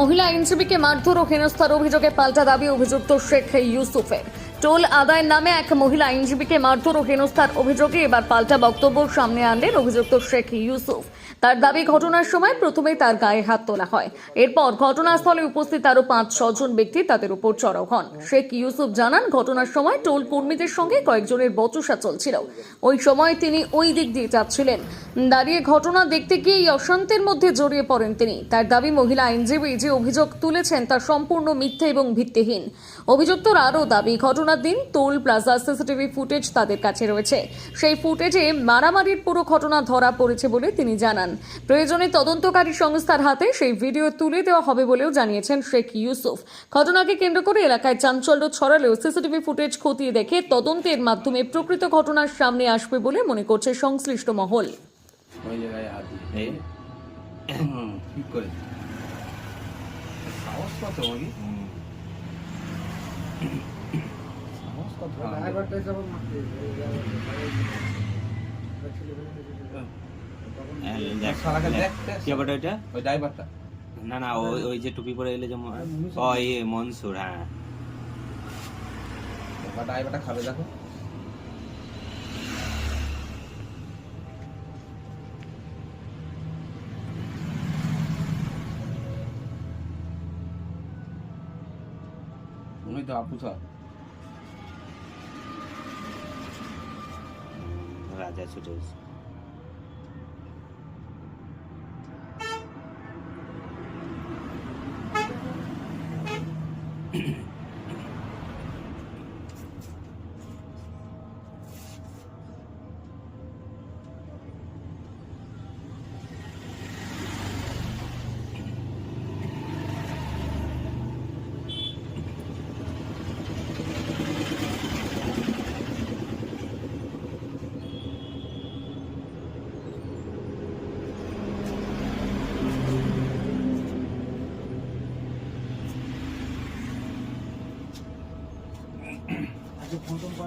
মহিলা আইনজীবীকে মারধর ও হেনস্থার অভিযোগে পাল্টা দাবি অভিযুক্ত শেখ ইউসুফের। টোল আদায়ের নামে এক মহিলা আইনজীবীকে মারধর ও হেনস্থার অভিযোগে এবার পাল্টা বক্তব্য সামনে আনলেন অভিযুক্ত শেখ ইউসুফ। তার দাবি, ঘটনার সময় প্রথমেই তার গায়ে হাত তোলা হয়। এরপর ঘটনাস্থলে উপস্থিত আরও পাঁচ ছজন ব্যক্তি তাদের উপর চড়াও হন। শেখ ইউসুফ জানান, ঘটনার সময় টোল কর্মীদের সঙ্গে কয়েকজনের বচসা চলছিল। ওই সময় তিনি ওই দিক দিয়ে যাচ্ছিলেন। দাঁড়িয়ে ঘটনা দেখতে গিয়ে এই অশান্তির মধ্যে জড়িয়ে পড়েন তিনি। তার দাবি, মহিলা আইনজীবী যে অভিযোগ তুলেছেন তা সম্পূর্ণ মিথ্যে এবং ভিত্তিহীন। অভিযুক্তর আরও দাবি, ঘটনার দিন টোল প্লাজা সিসিটিভি ফুটেজ তাদের কাছে রয়েছে। সেই ফুটেজে মারামারির পুরো ঘটনা ধরা পড়েছে বলে তিনি জানান। প্রয়োজনে তদন্তকারী সংস্থার হাতে সেই ভিডিও তুলে দেওয়া হবে বলেও জানিয়েছেন শেখ ইউসুফ। ঘটনাকে কেন্দ্র করে এলাকায় চাঞ্চল্য ছড়ালেও সিসিটিভি ফুটেজ খতিয়ে দেখে তদন্তের মাধ্যমে প্রকৃত ঘটনার সামনে আসবে বলে মনে করছে সংশ্লিষ্ট মহল। ওই জায়গায় হাত দিয়ে এই ঠিক করে সাহস কত মাগি সাহস কত? কি ব্যাপারটা এটা ওই ড্রাইভারটা না না ওই ওই যে টুপি পরে এলে যেমন ও ইয়ে মনসুর হ্যাঁ। ড্রাইভারটা খাবে দেখো। ওই তো আপু স্যার রাজা ছুটে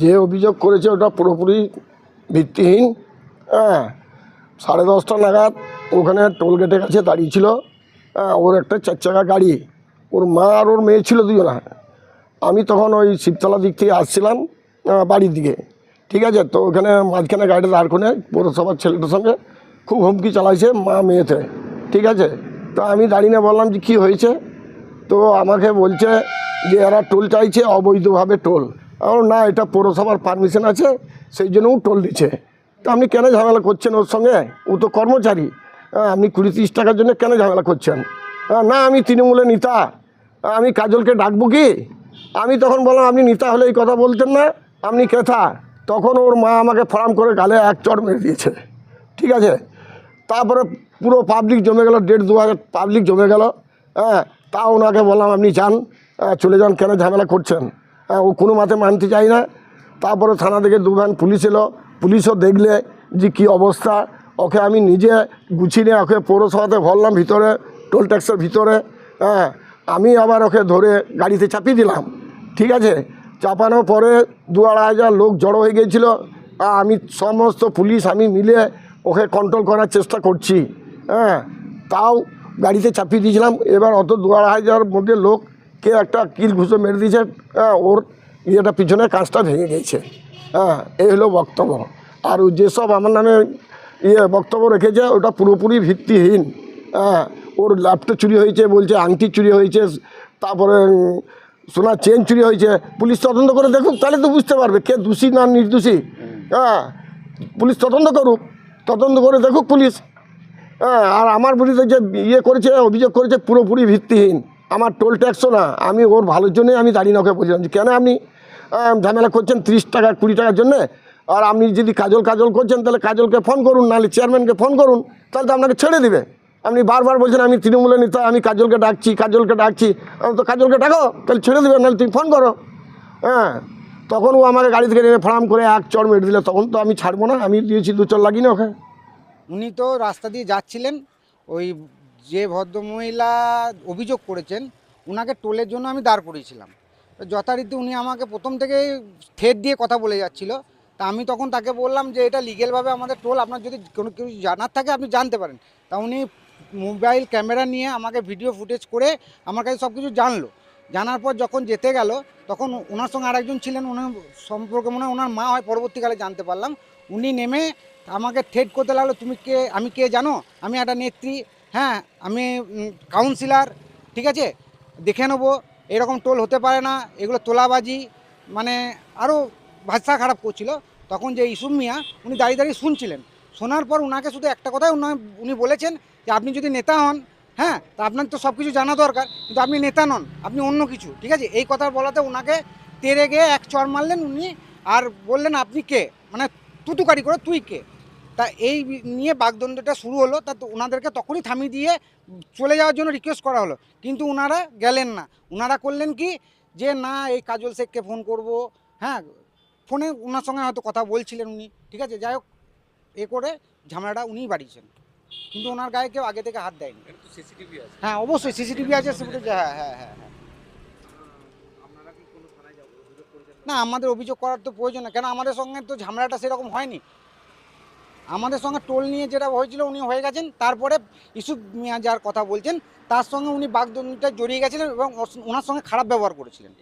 যে অভিযোগ করেছে ওটা পুরোপুরি ভিত্তিহীন হ্যাঁ সাড়ে দশটা নাগাদ ওখানে টোল গেটের কাছে দাঁড়িয়েছিল হ্যাঁ ওর একটা চার চাকা গাড়ি, ওর মা আর ওর মেয়ে ছিল দুজনা। আমি তখন ওই শিবতলা দিক থেকে আসছিলাম বাড়ির দিকে, ঠিক আছে? তো ওখানে মাঝখানে গাড়িটা দাঁড় করে পৌরসভার ছেলেটার সঙ্গে খুব হুমকি চালাইছে মা মেয়েতে, ঠিক আছে? তো আমি দাঁড়িয়ে বললাম যে কী হয়েছে? তো আমাকে বলছে যে এরা টোল চাইছে, অবৈধভাবে টোল আমার না এটা পৌরসভার পারমিশন আছে সেই জন্য ও টোল দিচ্ছে। তো আপনি কেন ঝামেলা করছেন ওর সঙ্গে? ও তো কর্মচারী। হ্যাঁ, আপনি কুড়ি তিরিশ টাকার জন্য কেন ঝামেলা করছেন? না আমি তৃণমূলে নিতা। আমি কাজলকে ডাকবো কি? আমি তখন বললাম আপনি নিতা হলে এই কথা বলতেন না আপনি কেথা? তখন ওর মা আমাকে ফরাম করে গালে এক চড় মেরে দিয়েছে। ঠিক আছে? তারপরে পুরো পাবলিক জমে গেল দেড় দু হাজার পাবলিক জমে গেল। হ্যাঁ তা ওনাকে বললাম আপনি যান। চলে যান কেন ঝামেলা করছেন? ও কোনো মাতে মানতে চাই না। তারপরে থানা থেকে দুভান পুলিশ এলো। পুলিশও দেখলে যে কী অবস্থা। ওকে আমি নিজে গুছিয়ে নিয়ে ওকে পৌরসভাতে ভরলাম ভিতরে, টোল ট্যাক্সের ভিতরে। হ্যাঁ আমি আবার ওকে ধরে গাড়িতে চাপিয়ে দিলাম। ঠিক আছে? চাপানোর পরে দু আড়াই হাজার লোক জড়ো হয়ে গিয়েছিল। আমি সমস্ত পুলিশ, আমি মিলে ওকে কন্ট্রোল করার চেষ্টা করছি। হ্যাঁ তাও গাড়িতে চাপিয়ে দিয়েছিলাম। এবার অত দু আড়াই হাজার মধ্যে লোক কে একটা কিল ঘুষে মেরে দিয়েছে হ্যাঁ ওর ইয়েটা পিছনে কাজটা ভেঙে গিয়েছে হ্যাঁ এই হলো বক্তব্য। আর যেসব আমার নামে ইয়ে বক্তব্য রেখেছে, ওটা পুরোপুরি ভিত্তিহীন। হ্যাঁ ওর ল্যাপটপ চুরি হয়েছে বলছে, আংটি চুরি হয়েছে, তারপরে সোনার চেন চুরি হয়েছে। পুলিশ তদন্ত করে দেখুক, তাহলে তো বুঝতে পারবে কে দোষী না নির্দোষী। হ্যাঁ পুলিশ তদন্ত করুক, তদন্ত করে দেখুক পুলিশ। হ্যাঁ আর আমার বিরুদ্ধে যে ইয়ে করেছে, অভিযোগ করেছে, পুরোপুরি ভিত্তিহীন। আমার টোল ট্যাক্সও না, আমি ওর ভালোর জন্যই আমি দাঁড়িয়ে ওকে বলছিলাম যে কেন আপনি ঝামেলা করছেন তিরিশ টাকা, কুড়ি টাকার জন্যে? আর আপনি যদি কাজল কাজল করছেন, তাহলে কাজলকে ফোন করুন, নাহলে চেয়ারম্যানকে ফোন করুন, তাহলে তো আপনাকে ছেড়ে দিবে। আপনি বারবার বলছেন, আমি তৃণমূলের নেতা, আমি কাজলকে ডাকছি কাজলকে ডাকছি। আমি তো কাজলকে ডাকো, তাহলে ছেড়ে দেবে, নাহলে তুমি ফোন করো। হ্যাঁ তখন ও আমাকে গাড়ি থেকে নেমে ফড়াম করে এক চড় মেরে দিলে, তখন তো আমি ছাড়বো না, আমি দিয়েছি দু চড় লাগিনি ওকে উনি তো রাস্তা দিয়ে যাচ্ছিলেন, ওই যে ভদ্রমহিলা অভিযোগ করেছেন ওনাকে টোলের জন্য আমি দাঁড় করিয়েছিলাম। যথারীতি উনি আমাকে প্রথম থেকেই থেট দিয়ে কথা বলে যাচ্ছিল। তা আমি তখন তাকে বললাম যে, এটা লিগেলভাবে আমাদের টোল, আপনার যদি কোনো কিছু জানার থাকে আপনি জানতে পারেন। তা উনি মোবাইল ক্যামেরা নিয়ে আমাকে ভিডিও ফুটেজ করে আমার কাছে সব কিছু জানলো। জানার পর যখন যেতে গেল, তখন ওনার সঙ্গে আরেকজন ছিলেন ওনার সম্পর্কে মনে হয় ওনার মা হয়, পরবর্তীকালে জানতে পারলাম। উনি নেমে আমাকে থ্রেট করতে লাগল, তুমি কে? আমি কে জানো? আমি একটা নেত্রী। হ্যাঁ আমি কাউন্সিলার ঠিক আছে? দেখে নেব, এরকম টোল হতে পারে না, এগুলো তোলাবাজি মানে আরও ভাষা খারাপ করছিল। তখন যে ইসুম মিয়া, উনি দাঁড়িয়ে দাঁড়িয়ে শুনছিলেন। শোনার পর ওনাকে শুধু একটা কথাই উনি- উনি বলেছেন যে, আপনি যদি নেতা হন হ্যাঁ তা আপনার তো সব কিছু জানা দরকার, কিন্তু আপনি নেতা নন, আপনি অন্য কিছু। ঠিক আছে? এই কথা বলাতে ওনাকে তেরে গিয়ে এক চর মারলেন উনি, আর বললেন, আপনি কে? মানে তুতুকারি করে, তুই কে? তা এই নিয়ে বাগদণ্ডটা শুরু হলো তা তো ওনাদেরকে তখনই থামিয়ে দিয়ে চলে যাওয়ার জন্য রিকোয়েস্ট করা হলো। কিন্তু ওনারা গেলেন না। ওনারা করলেন কি? যে না এই কাজল শেখকে ফোন করব। হ্যাঁ ফোনে ওনার সঙ্গে হয়তো কথা বলছিলেন উনি। ঠিক আছে যাই হোক এ করে ঝামেলাটা উনিই বাড়িয়েছেন। কিন্তু ওনার গায়ে কেউ আগে থেকে হাত দেয়নি। হ্যাঁ অবশ্যই সিসিটিভি আছে হ্যাঁ হ্যাঁ হ্যাঁ হ্যাঁ। না আমাদের অভিযোগ করার তো প্রয়োজন না কেন? আমাদের সঙ্গে তো ঝামেলাটা সেরকম হয়নি। আমাদের সঙ্গে টোল নিয়ে যেটা হয়েছিল উনি হয়ে গেছেন, তারপরে ইস্যু মিয়া যার কথা বলছেন, তার সঙ্গে উনি বাগদণ্ডটা জড়িয়ে গেছিলেন এবং ওনার সঙ্গে খারাপ ব্যবহার করেছিলেন।